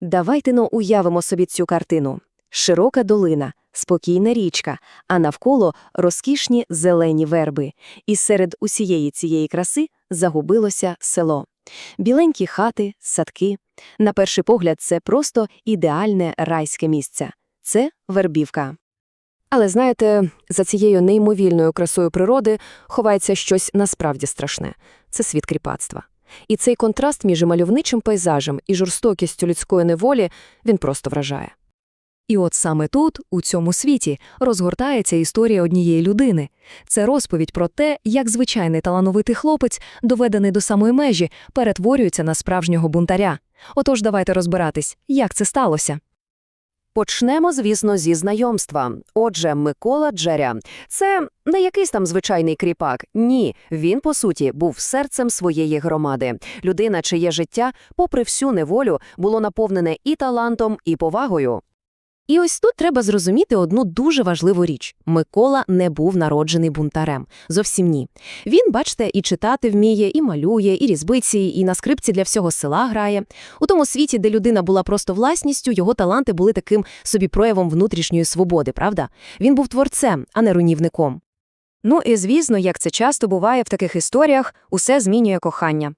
Давайте но уявимо собі цю картину. Широка долина, спокійна річка, а навколо розкішні зелені верби. І серед усієї цієї краси загубилося село. Біленькі хати, садки. На перший погляд, це просто ідеальне райське місце. Це вербівка. Але знаєте, за цією неймовільною красою природи ховається щось насправді страшне це світ кріпацтва. І цей контраст між мальовничим пейзажем і жорстокістю людської неволі він просто вражає. І от саме тут, у цьому світі, розгортається історія однієї людини. Це розповідь про те, як звичайний талановитий хлопець, доведений до самої межі, перетворюється на справжнього бунтаря. Отож, давайте розбиратись, як це сталося. Почнемо, звісно, зі знайомства. Отже, Микола Джеря – це не якийсь там звичайний кріпак. Ні, він, по суті, був серцем своєї громади. Людина, чиє життя, попри всю неволю, було наповнене і талантом, і повагою. І ось тут треба зрозуміти одну дуже важливу річ. Микола не був народжений бунтарем. Зовсім ні. Він, бачите, і читати вміє, і малює, і різбиці, і на скрипці для всього села грає. У тому світі, де людина була просто власністю, його таланти були таким собі проявом внутрішньої свободи, правда? Він був творцем, а не руйнівником. Ну і звісно, як це часто буває в таких історіях, усе змінює кохання.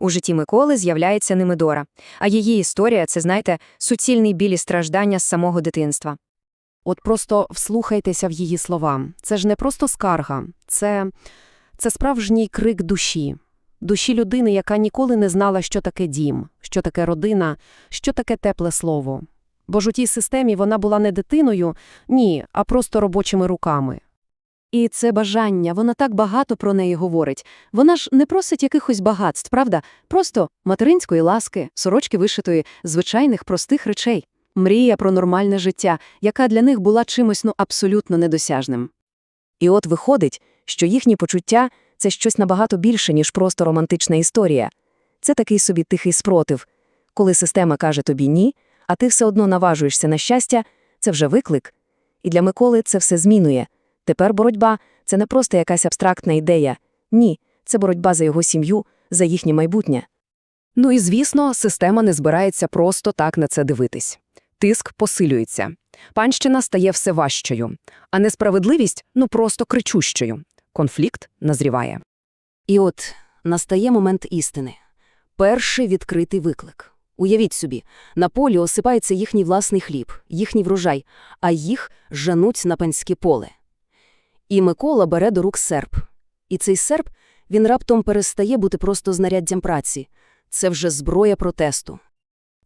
У житті Миколи з'являється Немидора, а її історія це, знаєте, суцільний білі страждання з самого дитинства. От просто вслухайтеся в її слова. Це ж не просто скарга, це, це справжній крик душі. Душі людини, яка ніколи не знала, що таке дім, що таке родина, що таке тепле слово. Бо ж у тій системі вона була не дитиною, ні, а просто робочими руками. І це бажання, вона так багато про неї говорить. Вона ж не просить якихось багатств, правда? Просто материнської ласки, сорочки вишитої, звичайних простих речей. Мрія про нормальне життя, яка для них була чимось ну абсолютно недосяжним. І от виходить, що їхні почуття – це щось набагато більше, ніж просто романтична історія. Це такий собі тихий спротив. Коли система каже тобі «ні», а ти все одно наважуєшся на щастя, це вже виклик. І для Миколи це все змінює. Тепер боротьба це не просто якась абстрактна ідея. Ні, це боротьба за його сім'ю, за їхнє майбутнє. Ну і звісно, система не збирається просто так на це дивитись. Тиск посилюється. Панщина стає все важчою, а несправедливість ну просто кричущою. Конфлікт назріває. І от настає момент істини. Перший відкритий виклик. Уявіть собі, на полі осипається їхній власний хліб, їхній врожай, а їх женуть на панське поле. І Микола бере до рук серп. І цей серп, він раптом перестає бути просто знаряддям праці. Це вже зброя протесту.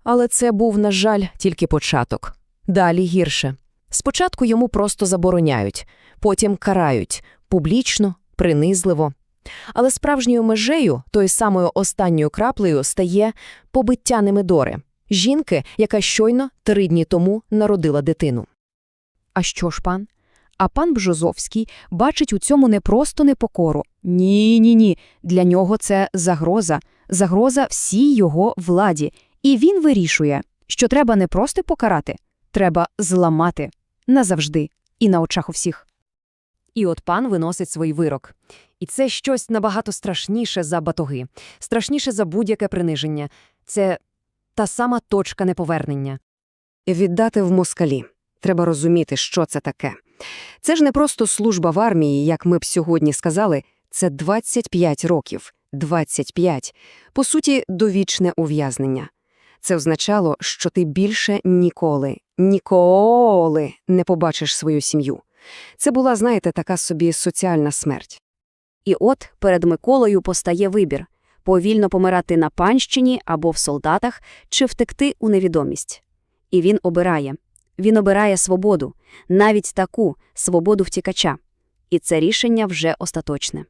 Але це був, на жаль, тільки початок. Далі гірше. Спочатку йому просто забороняють, потім карають публічно, принизливо. Але справжньою межею, тою самою останньою краплею, стає побиття Немидори, жінки, яка щойно три дні тому народила дитину. А що ж пан? А пан Бжозовський бачить у цьому не просто непокору. Ні, ні, ні. Для нього це загроза, загроза всій його владі. І він вирішує, що треба не просто покарати, треба зламати назавжди і на очах у всіх. І от пан виносить свій вирок. І це щось набагато страшніше за батоги, страшніше за будь-яке приниження. Це та сама точка неповернення. Віддати в москалі. Треба розуміти, що це таке. Це ж не просто служба в армії, як ми б сьогодні сказали, це 25 років. 25. По суті, довічне ув'язнення. Це означало, що ти більше ніколи, ніколи не побачиш свою сім'ю. Це була, знаєте, така собі соціальна смерть. І от перед Миколою постає вибір – повільно помирати на панщині або в солдатах, чи втекти у невідомість. І він обирає. Він обирає свободу, навіть таку свободу втікача. І це рішення вже остаточне.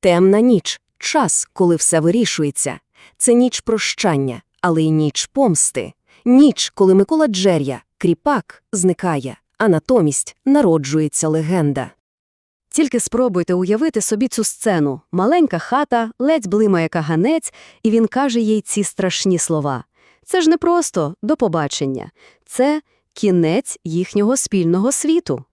Темна ніч – час, коли все вирішується. Це ніч прощання, але й ніч помсти. Ніч, коли Микола Джер'я, кріпак, зникає, а натомість народжується легенда. Тільки спробуйте уявити собі цю сцену. Маленька хата, ледь блимає каганець, і він каже їй ці страшні слова. Це ж не просто «до побачення». Це кінець їхнього спільного світу.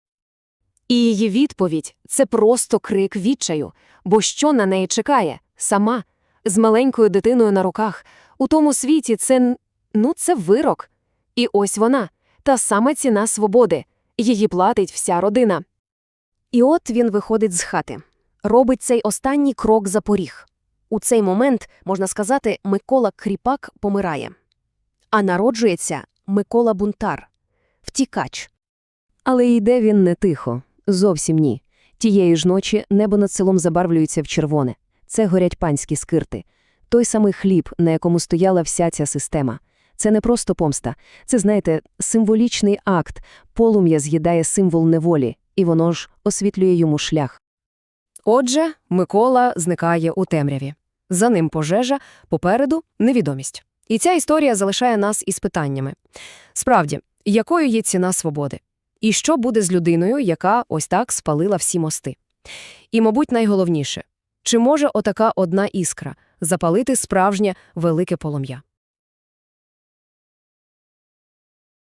І її відповідь – це просто крик відчаю, бо що на неї чекає? Сама, з маленькою дитиною на руках. У тому світі це Ну, це вирок. І ось вона, та сама ціна свободи. Її платить вся родина. І от він виходить з хати. Робить цей останній крок за поріг. У цей момент, можна сказати, Микола Кріпак помирає. А народжується Микола Бунтар, втікач. Але йде він не тихо, зовсім ні. Тієї ж ночі небо над селом забарвлюється в червоне. Це горять панські скирти. Той самий хліб, на якому стояла вся ця система. Це не просто помста. Це, знаєте, символічний акт. Полум'я з'їдає символ неволі, і воно ж освітлює йому шлях. Отже, Микола зникає у темряві. За ним пожежа, попереду невідомість. І ця історія залишає нас із питаннями. Справді, якою є ціна свободи? І що буде з людиною, яка ось так спалила всі мости? І, мабуть, найголовніше – чи може отака одна іскра запалити справжнє велике полум'я?